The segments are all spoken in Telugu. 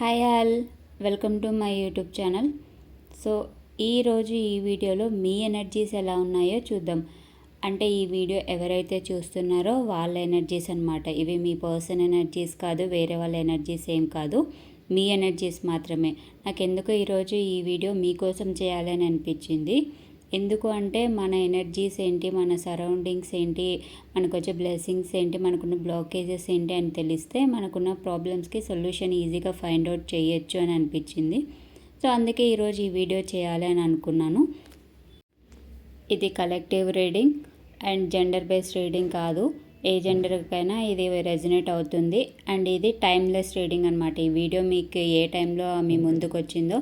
Hi all welcome to my YouTube channel. So ఈరోజు ఈ వీడియోలో మీ ఎనర్జీస్ ఎలా ఉన్నాయో చూద్దాం. అంటే ఈ వీడియో ఎవరైతే చూస్తున్నారో వాళ్ళ ఎనర్జీస్ అనమాట ఇవి మీ పర్సన్ ఎనర్జీస్ కాదు వేరే వాళ్ళ ఎనర్జీస్ ఏం కాదు. మీ ఎనర్జీస్ మాత్రమే. నాకు ఎందుకు ఈరోజు ఈ వీడియో మీకోసం చేయాలని అనిపించింది. ఎందుకు అంటే మన ఎనర్జీస్ ఏంటి మన సరౌండింగ్స్ ఏంటి మనకు వచ్చే బ్లెస్సింగ్స్ ఏంటి మనకున్న బ్లాకేజెస్ ఏంటి అని తెలిస్తే మనకున్న ప్రాబ్లమ్స్కి సొల్యూషన్ ఈజీగా ఫైండ్ అవుట్ చేయొచ్చు అని అనిపించింది. సో అందుకే ఈరోజు ఈ వీడియో చేయాలి అని అనుకున్నాను. ఇది collective reading and gender based reading కాదు. ఏ జెండర్కైనా ఇది రెజినేట్ అవుతుంది. అండ్ ఇది టైమ్లెస్ రీడింగ్ అనమాట ఈ వీడియో మీకు ఏ టైంలో మీ ముందుకు వచ్చిందో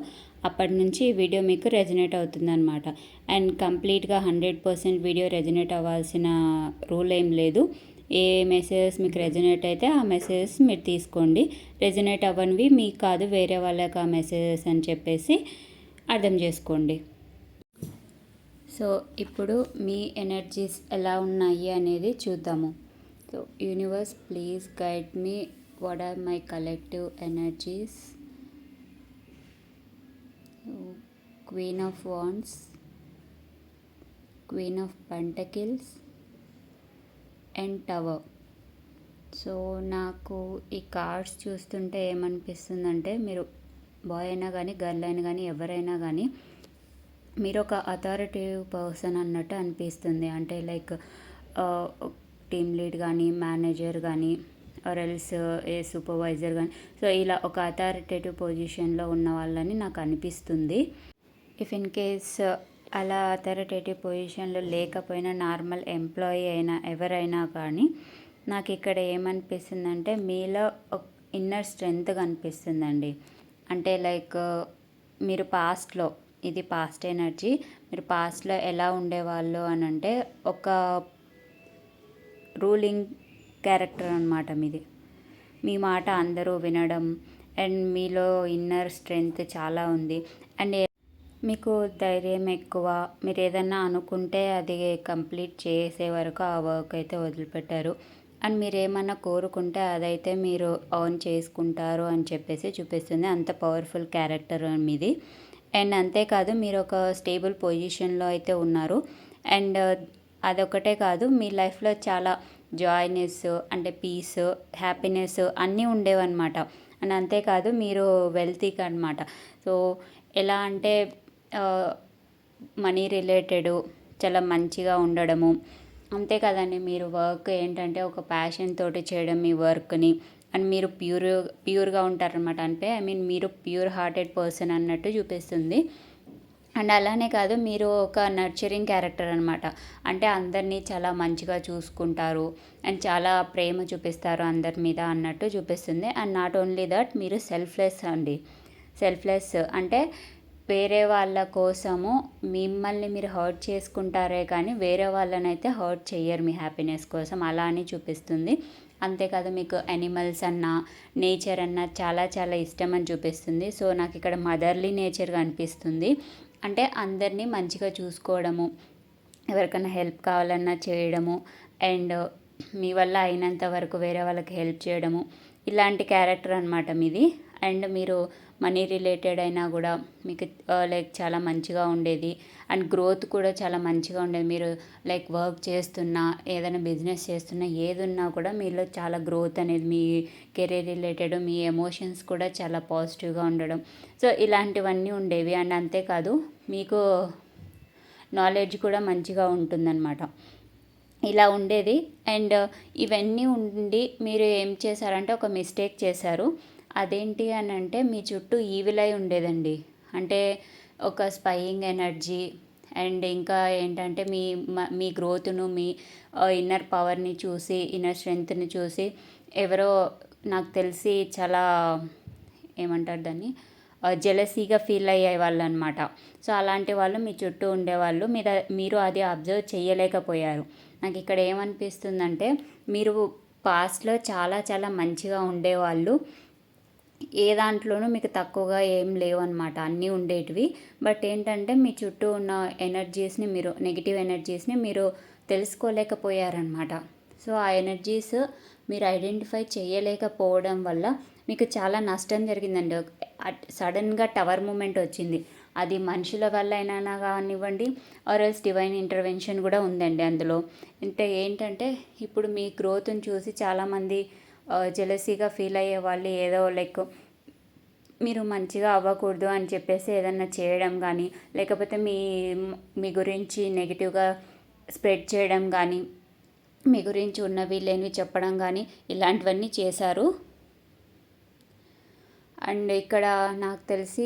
అప్పటి నుంచి ఈ వీడియో మీకు రెజినేట్ అవుతుంది అనమాట అండ్ కంప్లీట్గా హండ్రెడ్ పర్సెంట్ వీడియో రెజినేట్ అవ్వాల్సిన రూల్ ఏం లేదు. ఏ మెసేజెస్ మీకు రెజినేట్ అయితే ఆ మెసేజెస్ మీరు తీసుకోండి. రెజినేట్ అవ్వనివి మీకు కాదు వేరే వాళ్ళకి ఆ మెసేజెస్ అని చెప్పేసి అర్థం చేసుకోండి. సో ఇప్పుడు మీ ఎనర్జీస్ ఎలా ఉన్నాయి అనేది చూద్దాము. So universe please guide me. What are my collective energies? Queen of wands queen of pentacles and tower. So నాకు ఈ కార్డ్స్ చూస్తుంటే ఏమనిపిస్తుందంటే మీరు బాయ్ అయినా కానీ గర్ల్ అయినా కానీ ఎవరైనా కానీ మీరు ఒక అథారిటీ పర్సన్ అన్నట్టు అనిపిస్తుంది. అంటే లైక్ టీమ్ లీడ్ కానీ మేనేజర్ కానీ ఆర్ ఎల్స్ ఏ సూపర్వైజర్ కానీ సో ఇలా ఒక అథారిటేటివ్ పొజిషన్లో ఉన్న వాళ్ళని నాకు అనిపిస్తుంది. ఇఫ్ ఇన్ కేస్ అలా అథారిటేటివ్ పొజిషన్లో లేకపోయినా నార్మల్ ఎంప్లాయీ అయినా ఎవరైనా కానీ నాకు ఇక్కడ ఏమనిపిస్తుందంటే మీలో ఒక ఇన్నర్ స్ట్రెంగ్త్ కనిపిస్తుందండి. అంటే లైక్ మీరు పాస్ట్లో ఇది పాస్ట్ ఎనర్జీ మీరు పాస్ట్లో ఎలా ఉండేవాళ్ళు అని అంటే ఒక రూలింగ్ క్యారెక్టర్ అనమాట మీది. మీ మాట అందరూ వినడం అండ్ మీలో ఇన్నర్ స్ట్రెంగ్త్ చాలా ఉంది. అండ్ మీకు ధైర్యం ఎక్కువ. మీరు ఏదన్నా అనుకుంటే అది కంప్లీట్ చేసే వరకు ఆ వర్క్ అయితే వదిలిపెట్టారు. అండ్ మీరు ఏమన్నా కోరుకుంటే అదైతే మీరు ఆన్ చేసుకుంటారు అని చెప్పేసి చూపిస్తుంది. అంత పవర్ఫుల్ క్యారెక్టర్ మీది. అండ్ అంతేకాదు మీరు ఒక స్టేబుల్ పొజిషన్లో అయితే ఉన్నారు. అండ్ అదొకటే కాదు మీ లైఫ్లో చాలా జాయ్నెస్ అంటే పీస్ హ్యాపీనెస్ అన్నీ ఉండేవన్నమాట. అండ్ అంతేకాదు మీరు వెల్తీకి అనమాట సో ఎలా అంటే మనీ రిలేటెడ్ చాలా మంచిగా ఉండడము. అంతే కదండి మీరు వర్క్ ఏంటంటే ఒక ప్యాషన్ తోటి చేయడం మీ వర్క్ని అండ్ మీరు ప్యూర్ ప్యూర్గా ఉంటారనమాట అంటే ఐ మీన్ మీరు ప్యూర్ హార్టెడ్ పర్సన్ అన్నట్టు చూపిస్తుంది. అండ్ అలానే కాదు మీరు ఒక నర్చరింగ్ క్యారెక్టర్ అనమాట అంటే అందరినీ చాలా మంచిగా చూసుకుంటారు అండ్ చాలా ప్రేమ చూపిస్తారు అందరి మీద అన్నట్టు చూపిస్తుంది. అండ్ నాట్ ఓన్లీ దట్ మీరు సెల్ఫ్లెస్ అండి. సెల్ఫ్లెస్ అంటే వేరే వాళ్ళ కోసము మిమ్మల్ని మీరు హర్ట్ చేసుకుంటారే కానీ వేరే వాళ్ళనైతే హర్ట్ చేయరు మీ హ్యాపీనెస్ కోసం. అలా అని చూపిస్తుంది. అంతేకాదు మీకు యానిమల్స్ అన్న నేచర్ అన్న చాలా చాలా ఇష్టం అని చూపిస్తుంది. సో నాకు ఇక్కడ మదర్లీ నేచర్ కనిపిస్తుంది. అంటే అందరినీ మంచిగా చూసుకోవడము ఎవరికైనా హెల్ప్ కావాలన్నా చేయడము అండ్ మీ వల్ల అయినంత వరకు వేరే వాళ్ళకి హెల్ప్ చేయడము ఇలాంటి క్యారెక్టర్ అనమాట మీది. అండ్ మీరు మనీ రిలేటెడ్ అయినా కూడా మీకు లైక్ చాలా మంచిగా ఉండేది. అండ్ గ్రోత్ కూడా చాలా మంచిగా ఉండేది. మీరు లైక్ వర్క్ చేస్తున్నా ఏదైనా బిజినెస్ చేస్తున్నా ఏది ఉన్నా కూడా మీలో చాలా గ్రోత్ అనేది మీ కెరీర్ రిలేటెడ్ మీ ఎమోషన్స్ కూడా చాలా పాజిటివ్గా ఉండడం. సో ఇలాంటివన్నీ ఉండేవి. అండ్ అంతేకాదు మీకు నాలెడ్జ్ కూడా మంచిగా ఉంటుందన్నమాట. ఇలా ఉండేది. అండ్ ఇవన్నీ ఉండి మీరు ఏం చేశారంటే ఒక మిస్టేక్ చేశారు. అదేంటి అని అంటే మీ చుట్టూ ఈవిలై ఉండేదండి. అంటే ఒక స్పయింగ్ ఎనర్జీ అండ్ ఇంకా ఏంటంటే మీ మీ గ్రోత్ను మీ ఇన్నర్ పవర్ని చూసి ఇన్నర్ స్ట్రెంగ్త్ని చూసి ఎవరో నాకు తెలిసి చాలా ఏమంటారు దాన్ని? జెలసీగా ఫీల్ అయ్యే వాళ్ళు అనమాట సో అలాంటి వాళ్ళు మీ చుట్టూ ఉండేవాళ్ళు. మీద మీరు అది అబ్జర్వ్ చేయలేకపోయారు. నాకు ఇక్కడ ఏమనిపిస్తుందంటే మీరు పాస్ట్లో చాలా చాలా మంచిగా ఉండేవాళ్ళు. ఏ దాంట్లోనూ మీకు తక్కువగా ఏం లేవు అనమాట అన్నీ ఉండేటివి. బట్ ఏంటంటే మీ చుట్టూ ఉన్న ఎనర్జీస్ని మీరు నెగిటివ్ ఎనర్జీస్ని మీరు తెలుసుకోలేకపోయారనమాట సో ఆ ఎనర్జీస్ మీరు ఐడెంటిఫై చేయలేకపోవడం వల్ల మీకు చాలా నష్టం జరిగిందండి. సడన్గా టవర్ మూమెంట్ వచ్చింది. అది మనుషుల వల్ల అయినా కానివ్వండి ఆర్ఎల్స్ డివైన్ ఇంటర్వెన్షన్ కూడా ఉందండి అందులో. అంటే ఏంటంటే ఇప్పుడు మీ గ్రోత్ని చూసి చాలామంది జెలసీగా ఫీల్ అయ్యే వాళ్ళు ఏదో లైక్ మీరు మంచిగా అవ్వకూడదు అని చెప్పేసి ఏదన్నా చేయడం కానీ లేకపోతే మీ మీ గురించి నెగిటివ్గా స్ప్రెడ్ చేయడం కానీ మీ గురించి ఉన్నవి లేనివి చెప్పడం కానీ ఇలాంటివన్నీ చేశారు. అండ్ ఇక్కడ నాకు తెలిసి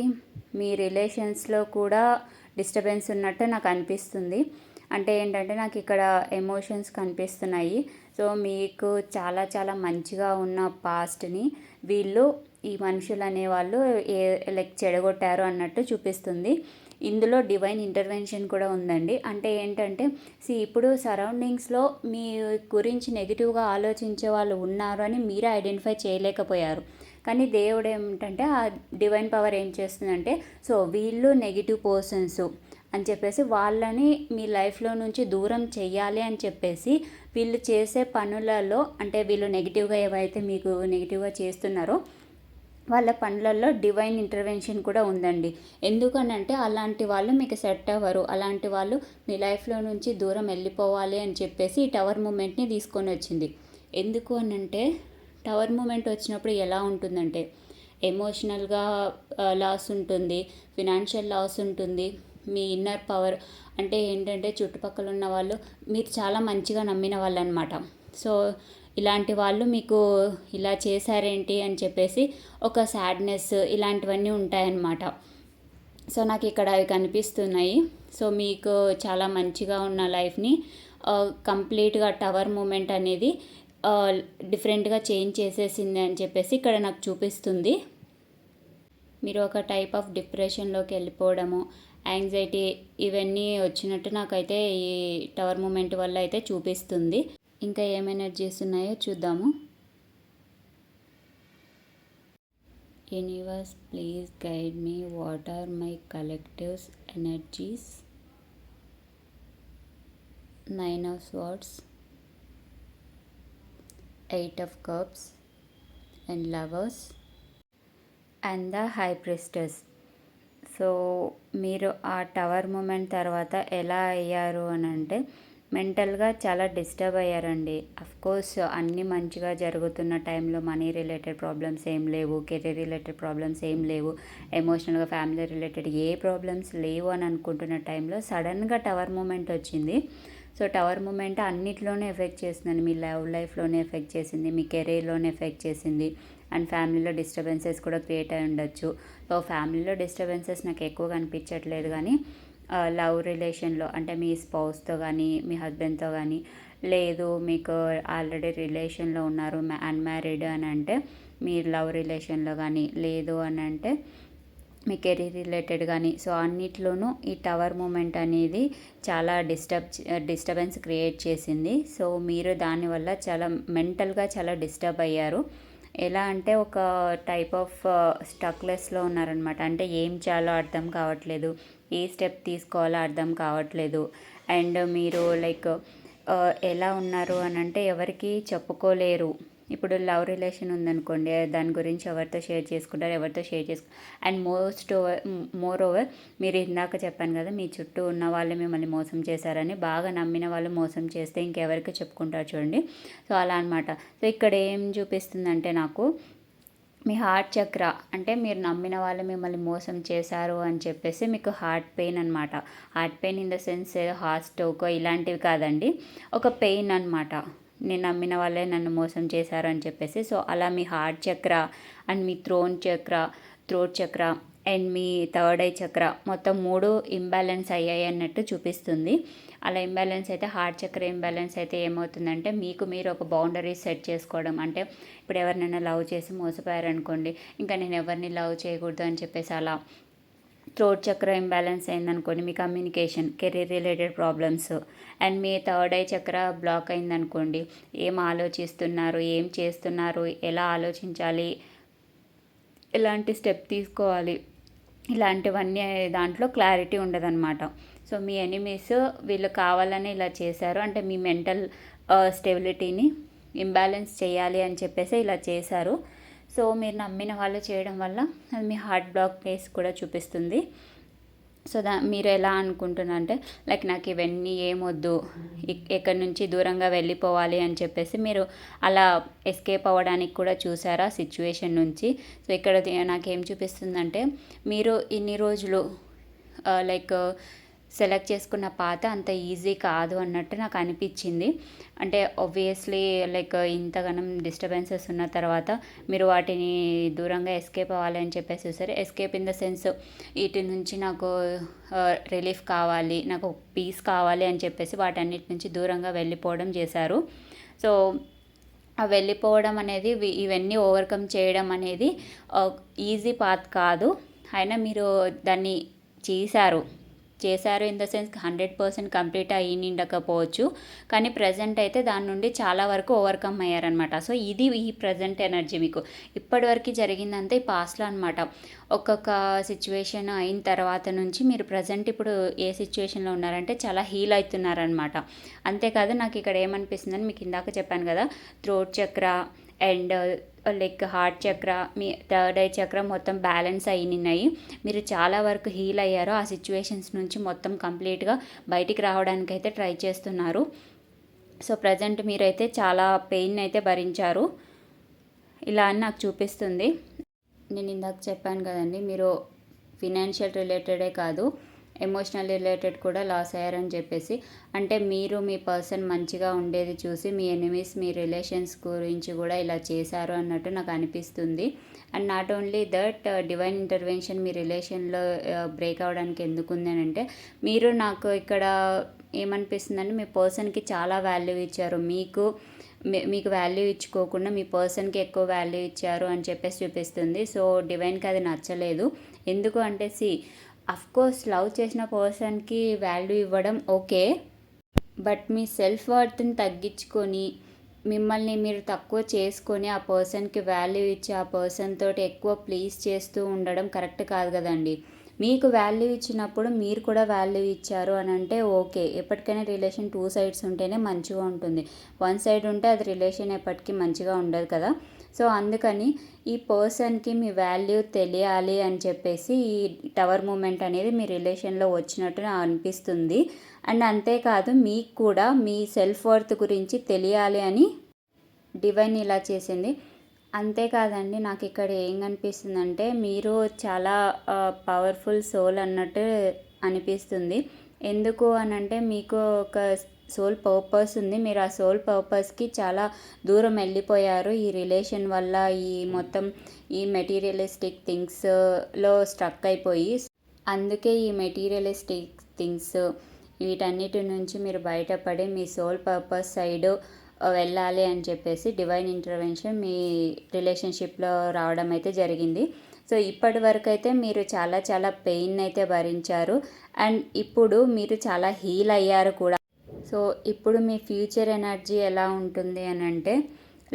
మీ రిలేషన్స్లో కూడా డిస్టర్బెన్స్ ఉన్నట్టు నాకు అనిపిస్తుంది. అంటే ఏంటంటే నాకు ఇక్కడ ఎమోషన్స్ కనిపిస్తున్నాయి. సో మీకు చాలా చాలా మంచిగా ఉన్న పాస్ట్ని వీళ్ళు ఈ మనుషులు అనేవాళ్ళు ఏ లైక్ చెడగొట్టారు అన్నట్టు చూపిస్తుంది. ఇందులో డివైన్ ఇంటర్వెన్షన్ కూడా ఉందండి. అంటే ఏంటంటే సి ఇప్పుడు సరౌండింగ్స్లో మీ గురించి నెగిటివ్గా ఆలోచించే వాళ్ళు ఉన్నారు అని మీరే ఐడెంటిఫై చేయలేకపోయారు. కానీ దేవుడు ఏమిటంటే ఆ డివైన్ పవర్ ఏం చేస్తుందంటే సో వీళ్ళు నెగిటివ్ పర్సన్స్ అని చెప్పేసి వాళ్ళని మీ లైఫ్లో నుంచి దూరం చెయ్యాలి అని చెప్పేసి వీళ్ళు చేసే పనులలో అంటే వీళ్ళు నెగిటివ్గా ఏవైతే మీకు నెగిటివ్గా చేస్తున్నారో వాళ్ళ పనులలో డివైన్ ఇంటర్వెన్షన్ కూడా ఉందండి. ఎందుకనంటే అలాంటి వాళ్ళు మీకు సెట్ అవ్వరు. అలాంటి వాళ్ళు మీ లైఫ్లో నుంచి దూరం వెళ్ళిపోవాలి అని చెప్పేసి ఈ టవర్ మూమెంట్ని తీసుకొని వచ్చింది. ఎందుకు అనంటే టవర్ మూమెంట్ వచ్చినప్పుడు ఎలా ఉంటుందంటే ఎమోషనల్గా లాస్ ఉంటుంది ఫినాన్షియల్ లాస్ ఉంటుంది. మీ ఇన్నర్ పవర్ అంటే ఏంటంటే చుట్టుపక్కల ఉన్న వాళ్ళు మీరు చాలా మంచిగా నమ్మిన వాళ్ళు అనమాట సో ఇలాంటి వాళ్ళు మీకు ఇలా చేశారేంటి అని చెప్పేసి ఒక సాడ్నెస్ ఇలాంటివన్నీ ఉంటాయన్నమాట. సో నాకు ఇక్కడ అవి కనిపిస్తున్నాయి. సో మీకు చాలా మంచిగా ఉన్న లైఫ్ని కంప్లీట్గా టవర్ మూమెంట్ అనేది డిఫరెంట్గా చేంజ్ చేసేసింది అని చెప్పేసి ఇక్కడ నాకు చూపిస్తుంది. మీరు ఒక టైప్ ఆఫ్ డిప్రెషన్లోకి వెళ్ళిపోవడము యాంగ్జైటీ ఇవన్నీ వచ్చినట్టు నాకైతే ఈ టవర్ మూమెంట్ వల్ల అయితే చూపిస్తుంది. ఇంకా ఏం ఎనర్జీస్ ఉన్నాయో చూద్దాము. Universe please guide me what are my collectives energies nine of swords eight of cups and lovers and the high priestess so మీరు ఆ టవర్ మూమెంట్ తర్వాత ఎలా అయ్యారు అని అంటే మెంటల్గా చాలా డిస్టర్బ్ అయ్యారండి. కోర్స్ అన్నీ మంచిగా జరుగుతున్న టైంలో మనీ రిలేటెడ్ ప్రాబ్లమ్స్ ఏం లేవు కెరీర్ రిలేటెడ్ ప్రాబ్లమ్స్ ఏం లేవు ఎమోషనల్గా ఫ్యామిలీ రిలేటెడ్ ఏ ప్రాబ్లమ్స్ లేవు అని అనుకుంటున్న టైంలో సడన్గా టవర్ మూమెంట్ వచ్చింది. సో టవర్ మూమెంట్ అన్నిట్లోనే ఎఫెక్ట్ చేసిందండి. మీ లవ్ లైఫ్లోనే ఎఫెక్ట్ చేసింది మీ కెరీర్లోనే ఎఫెక్ట్ చేసింది. అండ్ ఫ్యామిలీలో డిస్టర్బెన్సెస్ కూడా క్రియేట్ అయి ఉండొచ్చు. ఫ్యామిలీలో డిస్టర్బెన్సెస్ నాకు ఎక్కువ కనిపించట్లేదు కానీ లవ్ రిలేషన్లో అంటే మీ స్పౌస్తో కానీ మీ హస్బెండ్తో కానీ లేదు మీకు ఆల్రెడీ రిలేషన్లో ఉన్నారు అన్మ్యారీడ్ అని అంటే మీరు లవ్ రిలేషన్లో కానీ లేదు అని అంటే మీ కెరీర్ రిలేటెడ్ కానీ సో అన్నిట్లోనూ ఈ టవర్ మూమెంట్ అనేది చాలా డిస్టర్బ్ డిస్టర్బెన్స్ క్రియేట్ చేసింది. సో మీరు దానివల్ల చాలా మెంటల్గా చాలా డిస్టర్బ్ అయ్యారు. ఎలా అంటే ఒక టైప్ ఆఫ్ స్టక్లెస్లో ఉన్నారనమాట అంటే ఏం చేయాలో అర్థం కావట్లేదు. ఏ స్టెప్ తీసుకోవాలో అర్థం కావట్లేదు. అండ్ మీరు లైక్ uh, ఎలా ఉన్నారు అని అంటే ఎవరికి చెప్పుకోలేరు. ఇప్పుడు లవ్ రిలేషన్ ఉందనుకోండి దాని గురించి ఎవరితో షేర్ చేసుకుంటారు ఎవరితో షేర్ చేసుకు and most over more over మీరు ఇందాక చెప్పాను కదా మీ చుట్టూ ఉన్న వాళ్ళు మిమ్మల్ని మోసం చేశారని బాగా నమ్మిన వాళ్ళు మోసం చేస్తే ఇంకెవరికి చెప్పుకుంటారు చూడండి. సో అలా అనమాట సో ఇక్కడ ఏం చూపిస్తుందంటే నాకు మీ హార్ట్ చక్ర అంటే మీరు నమ్మిన వాళ్ళు మిమ్మల్ని మోసం చేశారు అని చెప్పేసి మీకు హార్ట్ పెయిన్ అనమాట heart pain in the sense heart స్టోకో ఇలాంటివి కాదండి ఒక పెయిన్ అనమాట నేను నమ్మిన వాళ్ళే నన్ను మోసం చేశారు అని చెప్పేసి సో అలా మీ heart chakra and me throne chakra throat chakra and me third eye chakra మొత్తం మూడు ఇంబ్యాలెన్స్ అయ్యాయి అన్నట్టు చూపిస్తుంది. అలా ఇంబ్యాలెన్స్ అయితే హార్ట్ చక్ర ఇంబ్యాలెన్స్ అయితే ఏమవుతుందంటే మీకు మీరు ఒక బౌండరీ సెట్ చేసుకోవడం. అంటే ఇప్పుడు ఎవరినైనా లవ్ చేసి మోసపోయారనుకోండి ఇంకా నేను ఎవరిని లవ్ చేయకూడదు అని చెప్పేసి అలా థ్రోట్ చక్ర ఇంబ్యాలెన్స్ అయిందనుకోండి మీ communication career related problems and me third eye chakra block అయిందనుకోండి ఏం ఆలోచిస్తున్నారు ఏం చేస్తున్నారు ఎలా ఆలోచించాలి ఎలాంటి స్టెప్ తీసుకోవాలి ఇలాంటివన్నీ దాంట్లో క్లారిటీ ఉండదన్నమాట. సో మీ ఎనిమీస్ వీళ్ళు కావాలని ఇలా చేశారు అంటే మీ మెంటల్ స్టెబిలిటీని ఇంబ్యాలెన్స్ చేయాలి అని చెప్పేసి ఇలా చేశారు. సో మీరు నమ్మిన వాళ్ళు చేయడం వల్ల అది మీ హార్ట్ బ్లాక్ ప్లేస్ కూడా చూపిస్తుంది. సో దా మీరు ఎలా అనుకుంటున్నా అంటే లైక్ నాకు ఇవన్నీ ఏమొద్దు ఎక్కడి నుంచి దూరంగా వెళ్ళిపోవాలి అని చెప్పేసి మీరు అలా ఎస్కేప్ అవ్వడానికి కూడా చూసారా సిచ్యువేషన్ నుంచి? సో ఇక్కడ నాకేం చూపిస్తుందంటే మీరు ఇన్ని రోజులు లైక్ సెలెక్ట్ చేసుకున్న పాత అంత ఈజీ కాదు అన్నట్టు నాకు అనిపించింది. అంటే ఆబ్వియస్లీ లైక్ ఇంతగానం డిస్టర్బెన్సెస్ ఉన్న తర్వాత మీరు వాటిని దూరంగా ఎస్కేప్ అవ్వాలి అని చెప్పేసి చూసారు. ఎస్కేప్ ఇన్ ద సెన్స్ వీటి నుంచి నాకు రిలీఫ్ కావాలి నాకు పీస్ కావాలి అని చెప్పేసి వాటన్నిటి నుంచి దూరంగా వెళ్ళిపోవడం చేశారు. సో ఆ వెళ్ళిపోవడం అనేది ఇవన్నీ ఓవర్కమ్ చేయడం అనేది ఈజీ పాత్ కాదు. అయినా మీరు దాన్ని చేశారు. చేశారు in the sense hundred percent complete అయ్యి నిండకపోవచ్చు. కానీ ప్రజెంట్ అయితే దాని నుండి చాలా వరకు ఓవర్కమ్ అయ్యారనమాట సో ఇది ఈ ప్రజెంట్ ఎనర్జీ మీకు. ఇప్పటివరకు జరిగిందంతా ఈ పాస్ట్లో అనమాట ఒక్కొక్క సిచ్యువేషన్ అయిన తర్వాత నుంచి మీరు ప్రజెంట్ ఇప్పుడు ఏ సిచ్యువేషన్లో ఉన్నారంటే చాలా హీల్ అవుతున్నారనమాట అంతేకాదు నాకు ఇక్కడ ఏమనిపిస్తుందని మీకు ఇందాక చెప్పాను కదా throat chakra and like heart chakra me third eye chakra మొత్తం బ్యాలెన్స్ అయినాయి మీరు చాలా వరకు హీల్ అయ్యారు ఆ సిచ్యువేషన్స్ నుంచి మొత్తం కంప్లీట్గా బయటికి రావడానికి అయితే ట్రై చేస్తున్నారు. సో ప్రజెంట్ మీరైతే చాలా పెయిన్ అయితే భరించారు. ఇలా అని నాకు చూపిస్తుంది. నేను ఇందాక చెప్పాను కదండి మీరు ఫినాన్షియల్ రిలేటెడే కాదు. ఎమోషనల్ రిలేటెడ్ కూడా లాస్ అయ్యారని చెప్పేసి అంటే మీరు మీ పర్సన్ మంచిగా ఉండేది చూసి మీ ఎనిమీస్ మీ రిలేషన్స్ గురించి కూడా ఇలా చేశారు అన్నట్టు నాకు అనిపిస్తుంది. And not only that divine intervention మీ రిలేషన్లో బ్రేక్ uh, అవ్వడానికి ఎందుకు ఉంది అని అంటే మీరు నాకు ఇక్కడ ఏమనిపిస్తుందంటే మీ పర్సన్కి చాలా వాల్యూ ఇచ్చారు. మీకు మీకు వాల్యూ ఇచ్చుకోకుండా మీ పర్సన్కి ఎక్కువ వాల్యూ ఇచ్చారు అని చెప్పేసి చూపిస్తుంది. సో డివైన్కి అది నచ్చలేదు. ఎందుకు అంటే సి కోర్స్ లవ్ చేసిన పర్సన్కి వాల్యూ ఇవ్వడం ఓకే బట్ మీ సెల్ఫ్ వర్త్ని తగ్గించుకొని మిమ్మల్ని మీరు తక్కువ చేసుకొని ఆ పర్సన్కి వాల్యూ ఇచ్చి ఆ పర్సన్ తోటి ఎక్కువ ప్లీజ్ చేస్తూ ఉండడం కరెక్ట్ కాదు కదండి. మీకు వాల్యూ ఇచ్చినప్పుడు మీరు కూడా వాల్యూ ఇచ్చారు అని అంటే ఓకే ఎప్పటికైనా రిలేషన్ టూ సైడ్స్ ఉంటేనే మంచిగా ఉంటుంది. వన్ సైడ్ ఉంటే అది రిలేషన్ ఎప్పటికీ మంచిగా ఉండదు కదా. సో అందుకని ఈ పర్సన్కి మీ వాల్యూ తెలియాలి అని చెప్పేసి ఈ టవర్ మూమెంట్ అనేది మీ రిలేషన్లో వచ్చినట్టు నాకు అనిపిస్తుంది. అండ్ అంతేకాదు మీకు కూడా మీ సెల్ఫ్ వర్త్ గురించి తెలియాలి అని డివైన్ ఇలా చేసింది. అంతేకాదండి నాకు ఇక్కడ ఏం కనిపిస్తుందంటే మీరు చాలా పవర్ఫుల్ సోల్ అన్నట్టు అనిపిస్తుంది. ఎందుకు అని అంటే మీకు ఒక సోల్ పర్పస్ ఉంది. మీరు ఆ సోల్ పర్పస్కి చాలా దూరం వెళ్ళిపోయారు. ఈ రిలేషన్ వల్ల ఈ మొత్తం ఈ మెటీరియలిస్టిక్ థింగ్స్లో స్ట్రక్ అయిపోయి అందుకే ఈ మెటీరియలిస్టిక్ థింగ్స్ వీటన్నిటి నుంచి మీరు బయటపడి మీ సోల్ పర్పస్ సైడ్ వెళ్ళాలి అని చెప్పేసి డివైన్ ఇంటర్వెన్షన్ మీ రిలేషన్షిప్లో రావడం అయితే జరిగింది. సో ఇప్పటి వరకు అయితే మీరు చాలా చాలా పెయిన్ అయితే భరించారు. అండ్ ఇప్పుడు మీరు చాలా హీల్ అయ్యారు కూడా. సో ఇప్పుడు మీ ఫ్యూచర్ ఎనర్జీ ఎలా ఉంటుంది అని అంటే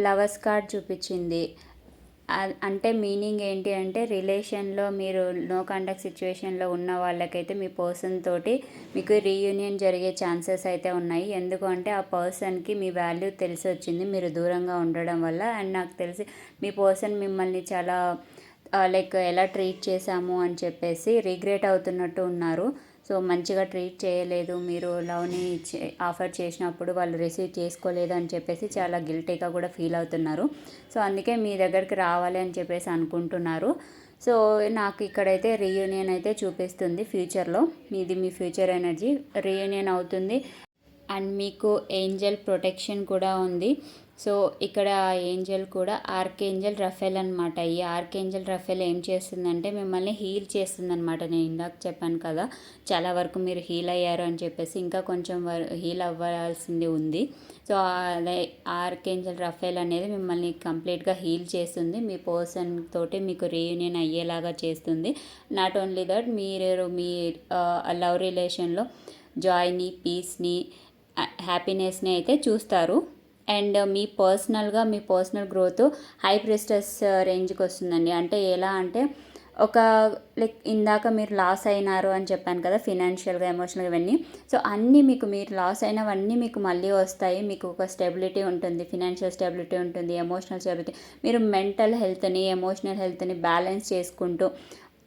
లవర్స్ కార్డ్ చూపించింది. అంటే మీనింగ్ ఏంటి అంటే రిలేషన్లో మీరు నో కాంటాక్ట్ సిచ్యువేషన్లో ఉన్న వాళ్ళకైతే మీ పర్సన్ తోటి మీకు రీయూనియన్ జరిగే ఛాన్సెస్ అయితే ఉన్నాయి. ఎందుకు అంటే ఆ పర్సన్కి మీ వాల్యూ తెలిసి వచ్చింది. మీరు దూరంగా ఉండడం వల్ల అండ్ నాకు తెలిసి మీ పర్సన్ మిమ్మల్ని చాలా లైక్ ఎలా ట్రీట్ చేశాము అని చెప్పేసి రిగ్రెట్ అవుతున్నట్టు ఉన్నారు. సో మంచిగా ట్రీట్ చేయలేదు. మీరు లవ్ని ఆఫర్ చేసినప్పుడు వాళ్ళు రిసీవ్ చేసుకోలేదు అని చెప్పేసి చాలా గిల్టీగా కూడా ఫీల్ అవుతున్నారు. సో అందుకే మీ దగ్గరికి రావాలి అని చెప్పేసి అనుకుంటున్నారు. సో నాకు ఇక్కడైతే రీయూనియన్ అయితే చూపిస్తుంది ఫ్యూచర్లో. మీది మీ ఫ్యూచర్ ఎనర్జీ రీయూనియన్ అవుతుంది. అండ్ మీకు ఏంజల్ ప్రొటెక్షన్ కూడా ఉంది. సో ఇక్కడ ఏంజల్ కూడా ఆర్కేంజల్ రఫెల్ అనమాట ఈ ఆర్కేంజల్ రఫెల్ ఏం చేస్తుందంటే మిమ్మల్ని హీల్ చేస్తుంది అనమాట నేను ఇందాక చెప్పాను కదా చాలా వరకు మీరు హీల్ అయ్యారు అని చెప్పేసి ఇంకా కొంచెం హీల్ అవ్వాల్సింది ఉంది. సో అదే ఆర్కేంజల్ రఫెల్ అనేది మిమ్మల్ని కంప్లీట్గా హీల్ చేస్తుంది. మీ పర్సన్ తోటి మీకు రీయూనియన్ అయ్యేలాగా చేస్తుంది. నాట్ ఓన్లీ దట్ మీరు మీ లవ్ రిలేషన్లో జాయ్ని పీస్ని హ్యాపీనెస్ని అయితే చూస్తారు. అండ్ మీ పర్సనల్గా మీ పర్సనల్ గ్రోత్ హై ప్రెస్టస్ రేంజ్కి వస్తుందండి. అంటే ఎలా అంటే ఒక లైక్ ఇందాక మీరు లాస్ అయినారు అని చెప్పాను కదా ఫినాన్షియల్గా ఎమోషనల్గా ఇవన్నీ. సో అన్నీ మీకు మీరు లాస్ అయినవన్నీ మీకు మళ్ళీ వస్తాయి. మీకు ఒక స్టెబిలిటీ ఉంటుంది ఫినాన్షియల్ స్టెబిలిటీ ఉంటుంది ఎమోషనల్ స్టెబిలిటీ. మీరు మెంటల్ హెల్త్ని ఎమోషనల్ హెల్త్ని బ్యాలెన్స్ చేసుకుంటూ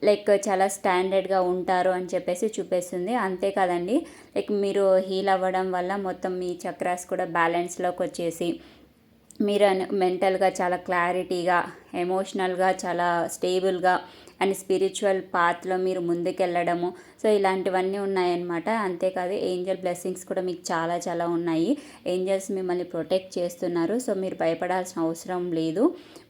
లైక్ చాలా స్టాండర్డ్గా ఉంటారు అని చెప్పేసి చూపిస్తుంది. అంతేకాదండి లైక్ మీరు హీల్ అవ్వడం వల్ల మొత్తం మీ చక్రాస్ కూడా బ్యాలెన్స్లోకి వచ్చేసి మీరు మెంటల్గా చాలా క్లారిటీగా ఎమోషనల్గా చాలా స్టేబుల్గా అండ్ స్పిరిచువల్ పాత్లో మీరు ముందుకెళ్ళడము. సో ఇలాంటివన్నీ ఉన్నాయన్నమాట. అంతేకాదు ఏంజల్ బ్లెస్సింగ్స్ కూడా మీకు చాలా చాలా ఉన్నాయి. ఏంజల్స్ మిమ్మల్ని ప్రొటెక్ట్ చేస్తున్నారు. సో మీరు భయపడాల్సిన అవసరం లేదు.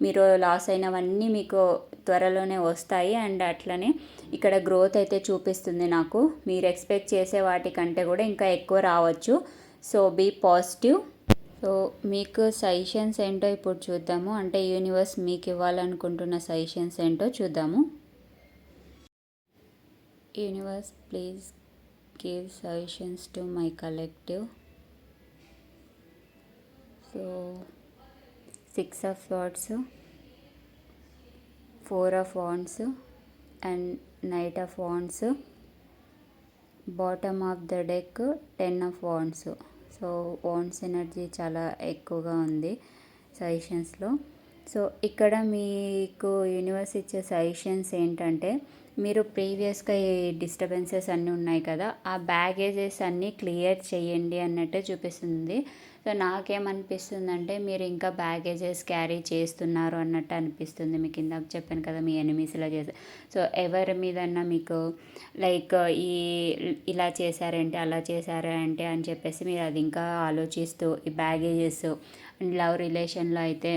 మీరు లాస్ అయినవన్నీ మీకు త్వరలోనే వస్తాయి. అండ్ అట్లనే ఇక్కడ గ్రోత్ అయితే చూపిస్తుంది నాకు. మీరు ఎక్స్పెక్ట్ చేసే వాటికంటే కూడా ఇంకా ఎక్కువ రావచ్చు. సో బీ పాజిటివ్ సో మీకు సజెషన్స్ ఏంటో ఇప్పుడు చూద్దాము. అంటే యూనివర్స్ మీకు ఇవ్వాలనుకుంటున్న సజెషన్స్ ఏంటో చూద్దాము. Universe please give suggestions to my collective so six of wands four of wands and knight of wands bottom of the deck ten of wands so wands energy చాలా ఎక్కువగా ఉంది సజెషన్స్లో సో ఇక్కడ మీకు యూనివర్స్ ఇచ్చే సజెషన్స్ ఏంటంటే మీరు ప్రీవియస్గా ఈ డిస్టర్బెన్సెస్ అన్నీ ఉన్నాయి కదా ఆ బ్యాగేజెస్ అన్నీ క్లియర్ చేయండి అన్నట్టే చూపిస్తుంది. సో నాకేమనిపిస్తుందంటే మీరు ఇంకా బ్యాగేజెస్ క్యారీ చేస్తున్నారు అన్నట్టు అనిపిస్తుంది. మీకు ఇందాక చెప్పాను కదా మీ ఎనిమీస్లో చేసే. సో ఎవరి మీదన్నా మీకు లైక్ ఈ ఇలా చేశారంటే అలా చేశారా అంటే అని చెప్పేసి మీరు అది ఇంకా ఆలోచిస్తూ ఈ బ్యాగేజెస్ అండ్ లవ్ రిలేషన్లో అయితే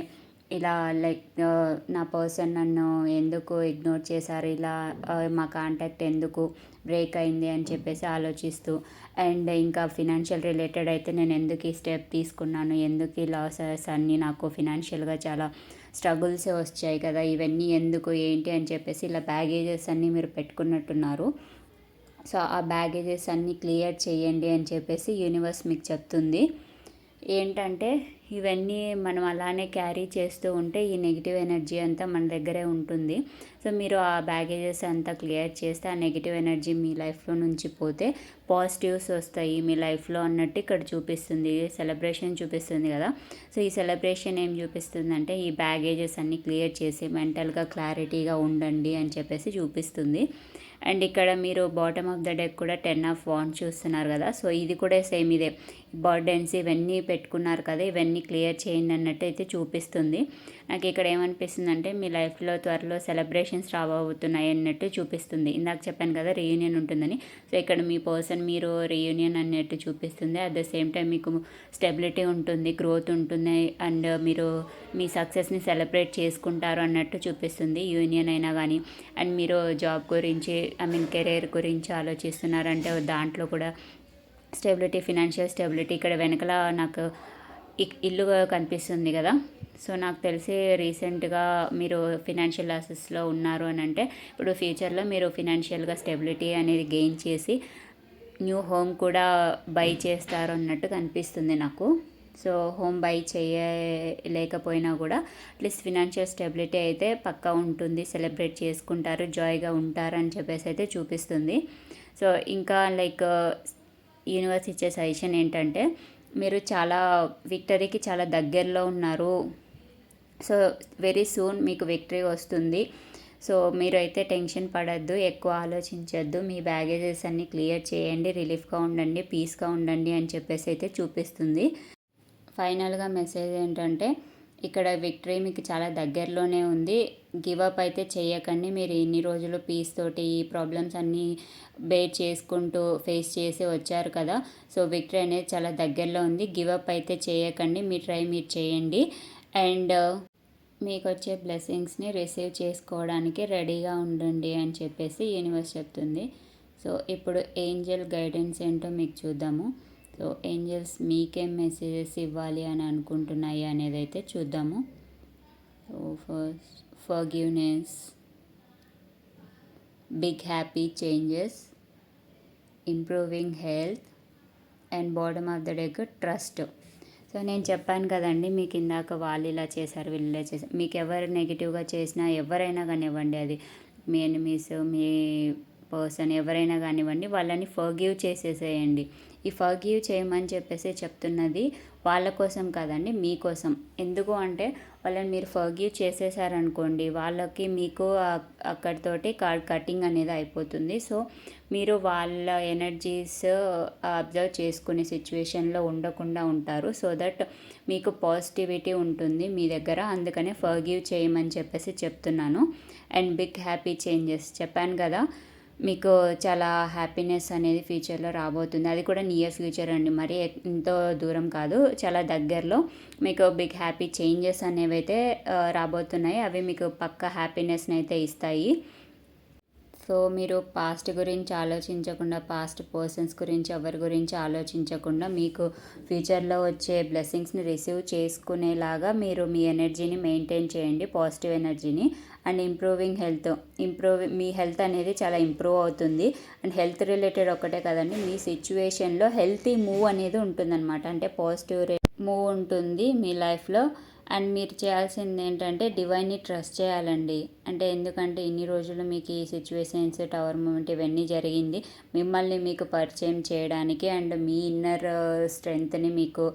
ఇలా లైక్ uh, నా పర్సన్ నన్ను ఎందుకు ఇగ్నోర్ చేశారు? ఇలా uh, మా కాంటాక్ట్ ఎందుకు బ్రేక్ అయింది? అని చెప్పేసి ఆలోచిస్తూ అండ్ ఇంకా ఫినాన్షియల్ రిలేటెడ్ అయితే నేను ఎందుకు ఈ స్టెప్ తీసుకున్నాను? ఎందుకు ఈ లాసెస్ అన్నీ నాకు ఫినాన్షియల్గా చాలా స్ట్రగుల్స్ వచ్చాయి కదా? ఇవన్నీ ఎందుకు? ఏంటి? అని చెప్పేసి ఇలా బ్యాగేజెస్ అన్నీ మీరు పెట్టుకున్నట్టున్నారు. సో ఆ బ్యాగేజెస్ అన్నీ క్లియర్ చేయండి అని చెప్పేసి యూనివర్స్ మీకు చెప్తుంది. ఏంటంటే ఇవన్నీ మనం అలానే క్యారీ చేస్తూ ఉంటే ఈ నెగిటివ్ ఎనర్జీ అంతా మన దగ్గరే ఉంటుంది. సో మీరు ఆ బ్యాగేజెస్ అంతా క్లియర్ చేస్తే ఆ నెగిటివ్ ఎనర్జీ మీ లైఫ్లో నుంచి పోతే పాజిటివ్స్ వస్తాయి. మీ లైఫ్లో అన్నట్టు ఇక్కడ చూపిస్తుంది సెలబ్రేషన్ చూపిస్తుంది కదా. సో ఈ సెలబ్రేషన్ ఏం చూపిస్తుందంటే ఈ బ్యాగేజెస్ అన్నీ క్లియర్ చేసి మెంటల్గా క్లారిటీగా ఉండండి అని చెప్పేసి చూపిస్తుంది. అండ్ ఇక్కడ మీరు బాటమ్ ఆఫ్ ద డెక్ కూడా టెన్ ఆఫ్ వాన్ చూస్తున్నారు కదా. సో ఇది కూడా సేమ్ ఇదే. బర్డెన్స్ ఇవన్నీ పెట్టుకున్నారు కదా. ఇవన్నీ క్లియర్ చేయండి అన్నట్టు అయితే చూపిస్తుంది. నాకు ఇక్కడ ఏమనిపిస్తుంది అంటే మీ లైఫ్లో త్వరలో సెలబ్రేషన్స్ రాబోతున్నాయి అన్నట్టు చూపిస్తుంది. ఇందాక చెప్పాను కదా రీయూనియన్ ఉంటుందని. సో ఇక్కడ మీ పర్సన్ మీరు రీయూనియన్ అన్నట్టు చూపిస్తుంది. అట్ ద సేమ్ టైం మీకు స్టెబిలిటీ ఉంటుంది గ్రోత్ ఉంటుంది అండ్ మీరు మీ సక్సెస్ని సెలబ్రేట్ చేసుకుంటారు అన్నట్టు చూపిస్తుంది. యూనియన్ అయినా కానీ అండ్ మీరు జాబ్ గురించి ఐ మీన్ కెరీర్ గురించి ఆలోచిస్తున్నారంటే దాంట్లో కూడా స్టెబిలిటీ ఫినాన్షియల్ స్టెబిలిటీ ఇక్కడ వెనకల నాకు ఇల్లు కనిపిస్తుంది కదా. సో నాకు తెలిసి రీసెంట్గా మీరు ఫినాన్షియల్ లాసెస్లో ఉన్నారు అని అంటే ఇప్పుడు ఫ్యూచర్లో మీరు ఫినాన్షియల్గా స్టెబిలిటీ అనేది గెయిన్ చేసి న్యూ హోమ్ కూడా బై చేస్తారు అన్నట్టు కనిపిస్తుంది నాకు. సో హోమ్ బై చేయలేకపోయినా కూడా అట్లీస్ట్ ఫినాన్షియల్ స్టెబిలిటీ అయితే పక్కా ఉంటుంది సెలబ్రేట్ చేసుకుంటారు జాయ్గా ఉంటారు అని చెప్పేసి అయితే చూపిస్తుంది. సో ఇంకా లైక్ యూనివర్స్ ఇచ్చే సజెషన్ ఏంటంటే మీరు చాలా విక్టరీకి చాలా దగ్గరలో ఉన్నారు. సో వెరీ సూన్ మీకు విక్టరీ వస్తుంది. సో మీరు అయితే టెన్షన్ పడద్దు ఎక్కువ ఆలోచించద్దు మీ బ్యాగేజెస్ అన్నీ క్లియర్ చేయండి రిలీఫ్గా ఉండండి పీస్గా ఉండండి అని చెప్పేసి అయితే చూపిస్తుంది. ఫైనల్గా మెసేజ్ ఏంటంటే ఇక్కడ విక్టరీ మీకు చాలా దగ్గరలోనే ఉంది. గివ్ అప్ అయితే చేయకండి. మీరు ఇన్ని రోజులు పీస్ తోటి ఈ ప్రాబ్లమ్స్ అన్నీ బేర్ చేసుకుంటూ ఫేస్ చేసి వచ్చారు కదా. సో విక్టరీ అనేది చాలా దగ్గరలో ఉంది. గివ్ అప్ అయితే చేయకండి. మీ ట్రై మీరు చేయండి. అండ్ మీకు వచ్చే బ్లెస్సింగ్స్ని రిసీవ్ చేసుకోవడానికి రెడీగా ఉండండి అని చెప్పేసి యూనివర్స్ చెప్తుంది. సో ఇప్పుడు ఏంజల్ గైడెన్స్ ఏంటో మీకు చూద్దాము. సో ఏంజల్స్ మీకేం మెసేజెస్ ఇవ్వాలి అని అనుకుంటున్నాయి అనేది అయితే చూద్దాము. So first forgiveness big happy changes improving health and bottom of the deck trust so నేను చెప్పాను కదండి మీకు ఇందాక వాళ్ళు ఇలా చేశారు వీళ్ళు ఇలా చేశారు. మీకు ఎవరు నెగిటివ్గా చేసినా ఎవరైనా కానివ్వండి అది మీ ఎనిమీస్ మీ పర్సన్ ఎవరైనా కానివ్వండి వాళ్ళని ఫర్గివ్ చేసేసేయండి. ఈ ఫర్గివ్ చేయమని చెప్పేసి చెప్తున్నది వాళ్ళ కోసం కాదండి మీకోసం ఎందుకు అంటే వాళ్ళని మీరు ఫర్గివ్ చేసేసారనుకోండి వాళ్ళకి మీకు అక్కడితోటి కార్డ్ కటింగ్ అనేది అయిపోతుంది. సో మీరు వాళ్ళ ఎనర్జీస్ అబ్జర్వ్ చేసుకునే సిచ్యువేషన్లో ఉండకుండా ఉంటారు. సో దట్ మీకు పాజిటివిటీ ఉంటుంది మీ దగ్గర. అందుకనే ఫర్గివ్ చేయమని చెప్పేసి చెప్తున్నాను. And big happy changes. చెప్పాను కదా మీకు చాలా హ్యాపీనెస్ అనేది ఫ్యూచర్లో రాబోతుంది. అది కూడా నియర్ ఫ్యూచర్ అండి. మరి ఎంతో దూరం కాదు. చాలా దగ్గరలో మీకు బిగ్ హ్యాపీ చేంజెస్ అనేవి అయితే రాబోతున్నాయి. అవి మీకు పక్క హ్యాపీనెస్ని అయితే ఇస్తాయి. సో మీరు పాస్ట్ గురించి ఆలోచించకుండా పాస్ట్ పర్సన్స్ గురించి ఎవరి గురించి ఆలోచించకుండా మీకు ఫ్యూచర్లో వచ్చే బ్లెస్సింగ్స్ని రిసీవ్ చేసుకునేలాగా మీరు మీ ఎనర్జీని మెయింటైన్ చేయండి. పాజిటివ్ ఎనర్జీని అండ్ ఇంప్రూవింగ్ హెల్త్. ఇంప్రూవ్ మీ హెల్త్ అనేది చాలా ఇంప్రూవ్ అవుతుంది. అండ్ హెల్త్ రిలేటెడ్ ఒకటే కదండి మీ సిచ్యువేషన్లో హెల్తీ మూవ్ అనేది ఉంటుందన్నమాట. అంటే పాజిటివ్ మూవ్ ఉంటుంది మీ లైఫ్లో. అండ్ మీరు చేయాల్సింది ఏంటంటే డివైన్ని ట్రస్ట్ చేయాలండి. అంటే ఎందుకంటే ఇన్ని రోజులు మీకు ఈ సిచ్యువేషన్స్ టవర్ మూమెంట్ ఇవన్నీ జరిగింది. మిమ్మల్ని మీకు పరిచయం చేయడానికి అండ్ మీ ఇన్నర్ స్ట్రెంగ్త్ని మీకు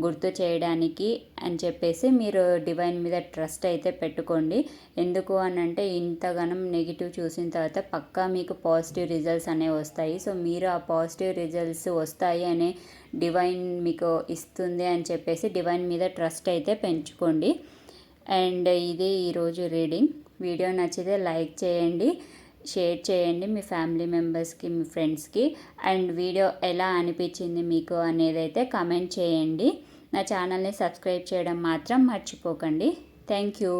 గుర్తు చేయడానికి అని చెప్పేసి మీరు డివైన్ మీద ట్రస్ట్ అయితే పెట్టుకోండి. ఎందుకు అని అంటే ఇంతగానం నెగిటివ్ చూసిన తర్వాత పక్కా మీకు పాజిటివ్ రిజల్ట్స్ అనేవి వస్తాయి. సో మీరు ఆ పాజిటివ్ రిజల్ట్స్ వస్తాయి అనే డివైన్ మీకు ఇస్తుంది అని చెప్పేసి డివైన్ మీద ట్రస్ట్ అయితే పెంచుకోండి. అండ్ ఇది ఈరోజు రీడింగ్. వీడియో నచ్చితే లైక్ చేయండి షేర్ చేయండి మీ ఫ్యామిలీ మెంబర్స్కి మీ ఫ్రెండ్స్కి. అండ్ వీడియో ఎలా అనిపించింది మీకు అనేది అయితే కమెంట్ చేయండి. నా ఛానల్ని సబ్స్క్రైబ్ చేయడం మాత్రం మర్చిపోకండి. Thank you.